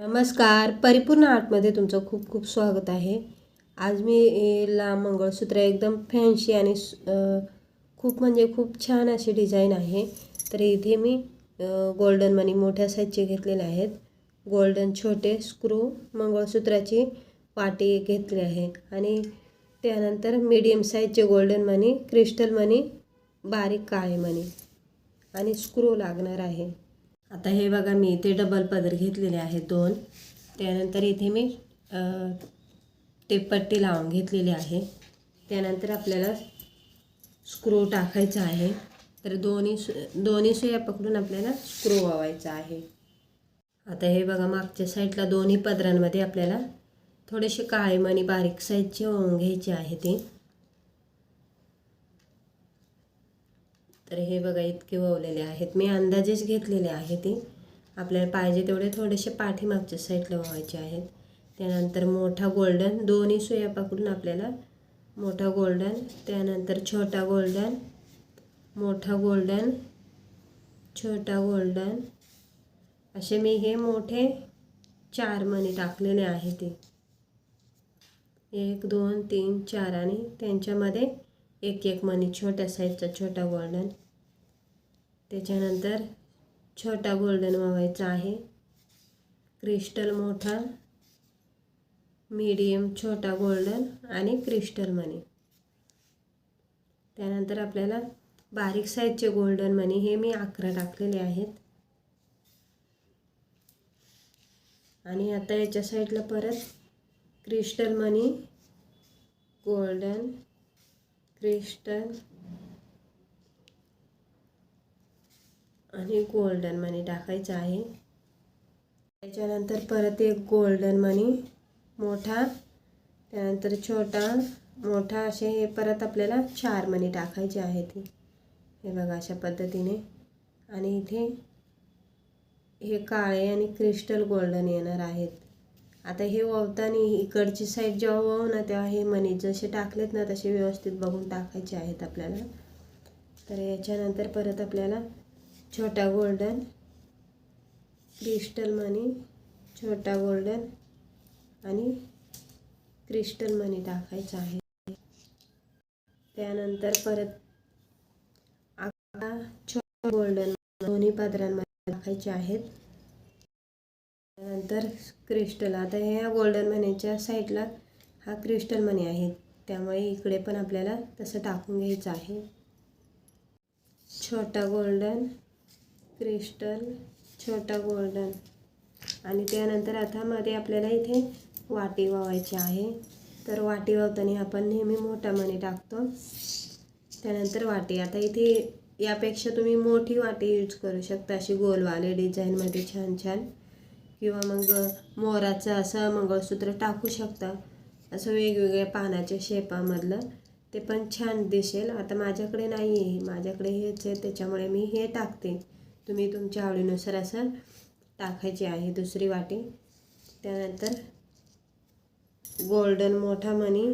नमस्कार. परिपूर्ण आर्टमध्ये तुमचं खूप खूप स्वागत आहे. आज मी लांब मंगळसूत्र एकदम फॅन्सी आणि खूप म्हणजे खूप छान अशी डिझाईन आहे. तर इथे मी गोल्डन मनी मोठ्या साईजचे घेतलेले आहेत. गोल्डन छोटे स्क्रू मंगळसूत्राची पाटी घेतली आहे. आणि त्यानंतर मीडियम साईजचे गोल्डन मनी क्रिस्टल मनी बारीक काळे मनी आणि स्क्रू लागणार आहे. आता हे बघा मी इथे डबल पदर घेतलेले आहे दोन. त्यानंतर इथे मी टेपपट्टी लावून घेतलेली आहे. त्यानंतर आपल्याला स्क्रू टाकायचा आहे. तर दोन्ही सु दोन्ही सुया पकडून आपल्याला स्क्रू वावायचा आहे. आता हे बघा मागच्या साईडला दोन्ही पदरांमध्ये आपल्याला थोडेसे काळेमणी बारीक साईजचे ओवून घ्यायचे आहे ते. तर हे बघा इतके ववलेले आहेत. मी अंदाजेच घेतलेले आहे ते. आपल्याला पाहिजे तेवढे थोडेसे पाठीमागच्या साईडला व्हायचे आहेत. त्यानंतर मोठा गोल्डन दोन्ही सुया पकडून आपल्याला मोठा गोल्डन त्यानंतर छोटा गोल्डन मोठा गोल्डन छोटा गोल्डन असे मी हे मोठे चार मणी टाकलेले आहे ते. एक दोन तीन चार आणि त्यांच्यामध्ये एक एक मणी छोट्या साईजचा छोटा गोल्डन त्याच्यानंतर छोटा गोल्डन वावायचा आहे. क्रिस्टल मोठा मीडियम छोटा गोल्डन आणि क्रिस्टल मनी. त्यानंतर आपल्याला बारीक साईजचे गोल्डन मनी हे मी अकरा टाकलेले आहेत. आणि आता याच्या साईडला परत क्रिस्टल मनी गोल्डन क्रिस्टल आणि गोल्डन मनी टाकायचं आहे. त्याच्यानंतर परत एक गोल्डन मनी मोठा त्यानंतर छोटा मोठा असे हे परत आपल्याला चार मनी टाकायचे आहे हे बघा अशा पद्धतीने. आणि इथे हे काळे आणि क्रिस्टल गोल्डन येणार आहेत. आता हे ओवताना इकडची साईड जेव्हा ओव ना तेव्हा हे मनी जसे टाकलेत ना तसे व्यवस्थित बघून टाकायचे आहेत आपल्याला. तर याच्यानंतर परत आपल्याला छोटा गोल्डन क्रिस्टल मनी छोटा गोल्डन आणि क्रिस्टल मनी टाकायचा आहे. त्यानंतर परत आता छोटा गोल्डन दोन्ही पात्रांमध्ये टाकायचे आहेत. त्यानंतर क्रिस्टल आता ह्या गोल्डन मनीच्या साईडला हा क्रिस्टल मनी आहे. त्यामुळे इकडे पण आपल्याला तसं टाकून घ्यायचं आहे. छोटा गोल्डन क्रिस्टल छोटा गोल्डन. आणि त्यानंतर आता मध्ये आपल्याला इथे वाटी वावायची आहे. तर वाटी वावताना आपण नेहमी मोठा मणी टाकतो. त्यानंतर वाटी. आता इथे यापेक्षा तुम्ही मोठी वाटी यूज करू शकता. अशी गोलवाले डिझाईनमध्ये छान छान. किंवा मग मोराचं असं मंगळसूत्र टाकू शकता. असं वेगवेगळ्या पानाच्या शेपामधलं ते पण छान दिसेल. आता माझ्याकडे नाही आहे माझ्याकडे हेच आहे. त्याच्यामुळे मी हे टाकते. तुम्ही तुमच्या आवडीनुसार असं टाकायची आहे दुसरी वाटी. त्यानंतर गोल्डन मोठा मणी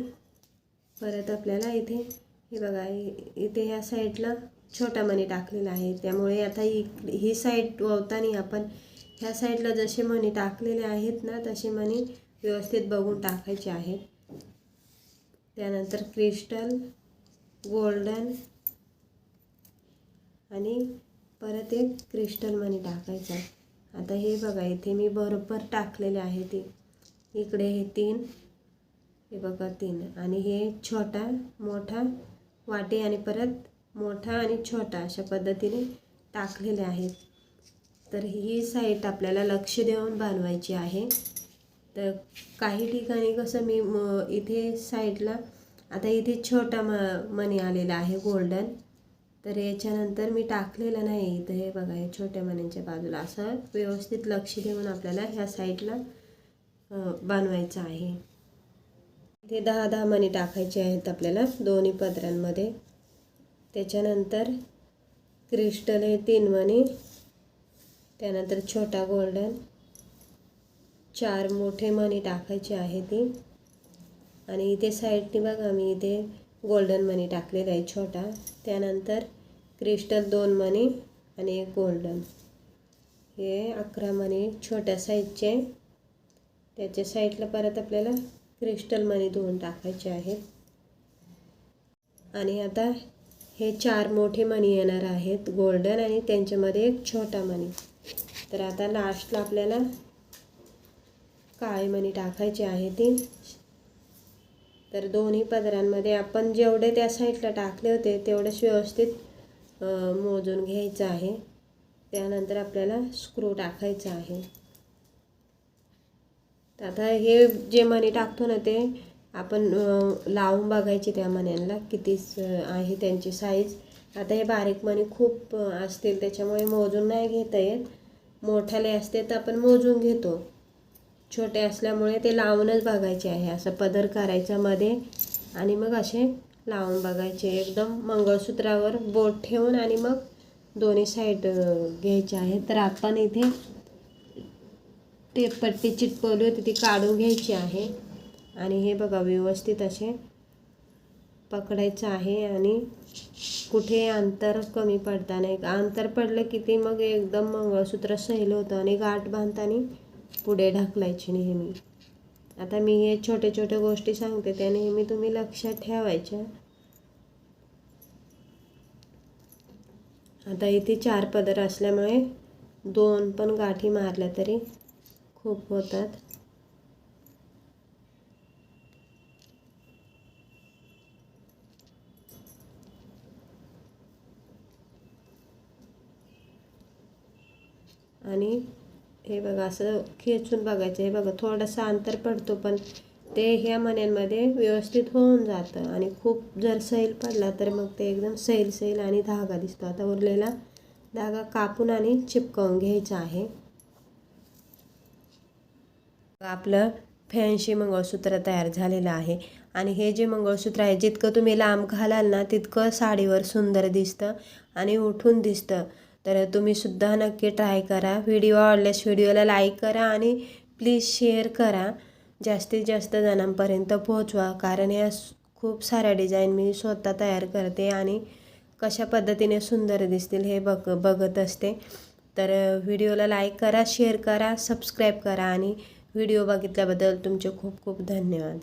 परत आपल्याला इथे हे बघा इथे ह्या साईडला छोटा मणी टाकलेला आहे. त्यामुळे आता ही ही साईड ववताना आपण ह्या साईडला जसे मणी टाकलेले आहेत ना तसे मणी व्यवस्थित बघून टाकायचे आहेत. त्यानंतर क्रिस्टल गोल्डन आणि परत एक क्रिस्टल मनी टाकायचा. आता हे बघा इथे मी बरोबर टाकलेले आहे ते. इकडे हे तीन हे बघा तीन. आणि हे छोटा मोठा वाटे आणि परत मोठा आणि छोटा अशा पद्धतीने टाकलेले आहेत. तर ही साईट आपल्याला लक्ष देऊन बनवायची आहे. तर काही ठिकाणी कसं मी म इथे साईडला आता इथे छोटा म मणी आलेला आहे गोल्डन. तर याच्यानंतर मी टाकलेलं नाही इथं. हे बघा हे छोट्या मण्यांच्या बाजूला असं व्यवस्थित लक्ष देऊन आपल्याला ह्या साईडला बनवायचं आहे. इथे दहा दहा मणी टाकायचे आहेत आपल्याला दोन्ही पदरांमध्ये. त्याच्यानंतर क्रिस्टल हे तीन मणी त्यानंतर छोटा गोल्डन चार मोठे मणी टाकायचे आहे ती. आणि इथे साईडने बघा मी इथे गोल्डन मनी टाकलेला आहे छोटा. त्यानंतर क्रिस्टल दोन मनी आणि एक गोल्डन हे अकरा मणी छोट्या साईजचे त्याच्या साईडला परत आपल्याला क्रिस्टल मनी दोन टाकायचे आहेत. आणि आता हे चार मोठे मणी येणार आहेत गोल्डन आणि त्यांच्यामध्ये एक छोटा मणी तर आता लास्टला आपल्याला काळे मणी टाकायचे आहे ती? तर दोन्ही पदरांमध्ये आपण जेवढे त्या साईडला टाकले होते तेवढेच व्यवस्थित मोजून घ्यायचं आहे. त्यानंतर आपल्याला स्क्रू टाकायचा आहे. तर आता हे जे मणी टाकतो ना ते आपण लावून बघायचे त्या मण्यांना किती स- आहे त्यांची साईज आता हे बारीक मणी खूप असतील त्याच्यामुळे मोजून नाही घेता येत. मोठ्याले असते तर आपण मोजून घेतो. छोटे असल्यामुळे ते लावूनच बघायचे आहे. असं पदर करायचा मध्ये आणि मग असे लावून बघायचे. एकदम मंगळसूत्रावर बोट ठेवून आणि मग दोन्ही साईड घ्यायचे आहे तर आपण इथे ते पट्टी चिटकवली होती ती काढून घ्यायची आहे. आणि हे बघा व्यवस्थित असे पकडायचं आहे आणि कुठे अंतर कमी पडता नाही अंतर पडलं की ते मग एकदम मंगळसूत्र सैल होतं आणि गाठ बांधताना पुढे ढकलायची नेहमी. आता मी हे छोट्या छोट्या गोष्टी सांगते त्या नेहमी तुम्ही लक्षात ठेवायच्या. आता इथे चार पदर असल्यामुळे दोन पण गाठी मारल्या तरी खूप होतात. आणि हे बघा असं खेचून बघायचं. हे बघा थोडंसं अंतर पडतो पण ते ह्या मण्यांमध्ये व्यवस्थित होऊन जातं. आणि खूप जर सैल पडला तर मग ते एकदम सैल सैल आणि धागा दिसतो. आता उरलेला धागा कापून आणि चिपकवून घ्यायचा आहे. आपलं फॅन्सी मंगळसूत्र तयार झालेलं आहे. आणि हे जे मंगळसूत्र आहे जितकं तुम्ही लांब घालाल ना तितकं साडीवर सुंदर दिसतं आणि उठून दिसतं. तर तुम्ही सुद्धा नक्की ट्राय करा. व्हिडिओ आवडल्यास व्हिडिओला लाईक करा आणि प्लीज शेअर करा. जास्तीत जास्त जणांपर्यंत पोहोचवा. कारण या खूप साऱ्या डिझाईन मी स्वतः तयार करते आणि कशा पद्धतीने सुंदर दिसतील हे बघ बघत असते. तर व्हिडिओला लाईक करा शेअर करा सबस्क्राईब करा आणि व्हिडिओ बघितल्याबद्दल तुमचे खूप खूप धन्यवाद.